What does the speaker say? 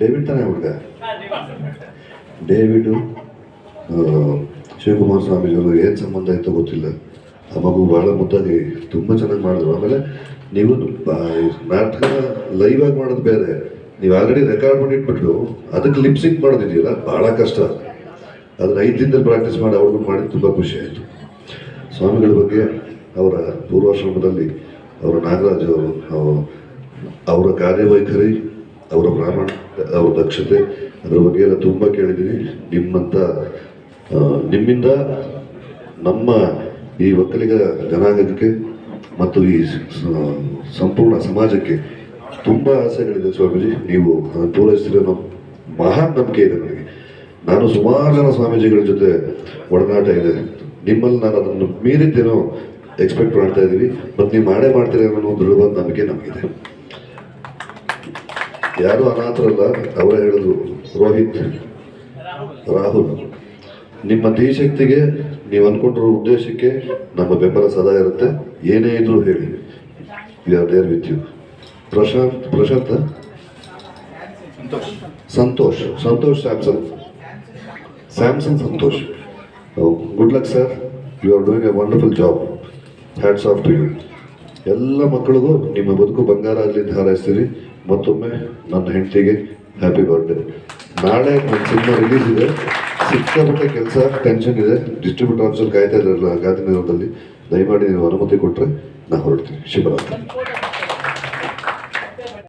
David ತಾನೇ ಹುಡುಗ ಡೇವಿಡು ಶಿವಕುಮಾರ್ ಸ್ವಾಮೀಜಿಯವರು ಏನು ಸಂಬಂಧ ಇತ್ತು ಗೊತ್ತಿಲ್ಲ. ಆ ಮಗು ಬಹಳ ಮುದ್ದಾಗಿ ತುಂಬ ಚೆನ್ನಾಗಿ ಮಾಡಿದ್ರು. ಆಮೇಲೆ ನೀವು ನಾಟಕ ಲೈವ್ ಆಗಿ ಮಾಡೋದು ಬೇರೆ. ನೀವು ಆಲ್ರೆಡಿ ರೆಕಾರ್ಡ್ ಮಾಡಿ ಇಟ್ಬಿಟ್ಟು ಅದಕ್ಕೆ ಲಿಪ್ಸಿಂಗ್ ಮಾಡೋದಿದೆಯಲ್ಲ? ಭಾಳ ಕಷ್ಟ. ಅದನ್ನ ಐದು ದಿನದಲ್ಲಿ ಪ್ರಾಕ್ಟೀಸ್ ಮಾಡಿ ಅವ್ರಿಗೂ ಮಾಡಿ ತುಂಬ ಖುಷಿ ಆಯಿತು. ಸ್ವಾಮಿಗಳ ಬಗ್ಗೆ ಅವರ ಪೂರ್ವಾಶ್ರಮದಲ್ಲಿ ಅವರ ನಾಗರಾಜ್ ಅವರು ಅವ- ಅವರ ಕಾರ್ಯವೈಖರಿ ಅವರ ಬ್ರಾಹ್ಮಣ, ಅವರ ದಕ್ಷತೆ ಅದರ ಬಗ್ಗೆ ಎಲ್ಲ ತುಂಬ ಕೇಳಿದ್ದೀನಿ. ನಿಮ್ಮಂಥ ನಿಮ್ಮಿಂದ ನಮ್ಮ ಈ ಒಕ್ಕಲಿಗ ಜನಾಂಗಕ್ಕೆ ಮತ್ತು ಈ ಸಂಪೂರ್ಣ ಸಮಾಜಕ್ಕೆ ತುಂಬ ಆಸೆಗಳಿದೆ ಸ್ವಾಮೀಜಿ. ನೀವು ಪೂರೈಸ್ತೀರ ಮಹಾನ್ ನಂಬಿಕೆ ಇದೆ ನನಗೆ ನಾನು ಸುಮಾರು ಜನ ಸ್ವಾಮೀಜಿಗಳ ಜೊತೆ ಒಡನಾಟ ಇದೆ. ನಿಮ್ಮಲ್ಲಿ ನಾನು ಅದನ್ನು ಮೀರಿದ್ದೇನೋ ಎಕ್ಸ್ಪೆಕ್ಟ್ ಮಾಡ್ತಾ ಇದ್ದೀವಿ ಮತ್ತು ನೀವು ಮಾಡೇ ಮಾಡ್ತೀರ ಅನ್ನೋ ದೃಢವಾದ ನಂಬಿಕೆ ನಮಗಿದೆ. ಯಾರು ಅನಾಥರಲ್ಲ, ಅವರೇ ಹೇಳಿದ್ರು ರೋಹಿತ್, ರಾಹುಲ್, ನಿಮ್ಮ ಧೀಶಕ್ತಿಗೆ ನೀವು ಅನ್ಕೊಂಡಿರೋ ಉದ್ದೇಶಕ್ಕೆ ನಮ್ಮ ಬೆಂಬಲ ಸದಾ ಇರುತ್ತೆ. ಏನೇ ಇದ್ರೂ ಹೇಳಿ. We are there with you Prashanth Prashanth? Santosh. Santosh Samson. Samson Santosh. Good luck sir you are doing a wonderful job hats off to you ಎಲ್ಲ ಮಕ್ಕಳಿಗೂ ನಿಮ್ಮ ಬದುಕು ಬಂಗಾರ ಆಗಲಿ ಅಂತ ಹಾರೈಸ್ತೀರಿ ಮತ್ತೊಮ್ಮೆ ನನ್ನ ಹೆಂಡತಿಗೆ ಹ್ಯಾಪಿ ಬರ್ಡೇ ನಾಳೆ ನನ್ನ ಸಿನಿಮಾ ರಿಲೀಸ್ ಇದೆ. ಸಿಕ್ಕಾಪಟ್ಟೆ ಕೆಲಸ ಟೆನ್ಷನ್ ಇದೆ. ಡಿಸ್ಟ್ರಿಬ್ಯೂಟರ್ ಆಫೀಸರ್ ಕಾಯ್ತಾ ಇದ್ದಾರಲ್ಲ ಗಾಂಧಿನಗರದಲ್ಲಿ ದಯಮಾಡಿ ನೀವು ಅನುಮತಿ ಕೊಟ್ಟರೆ ನಾನು ಹೊರಡ್ತೀನಿ. ಶುಭರಾತ್ರಿ.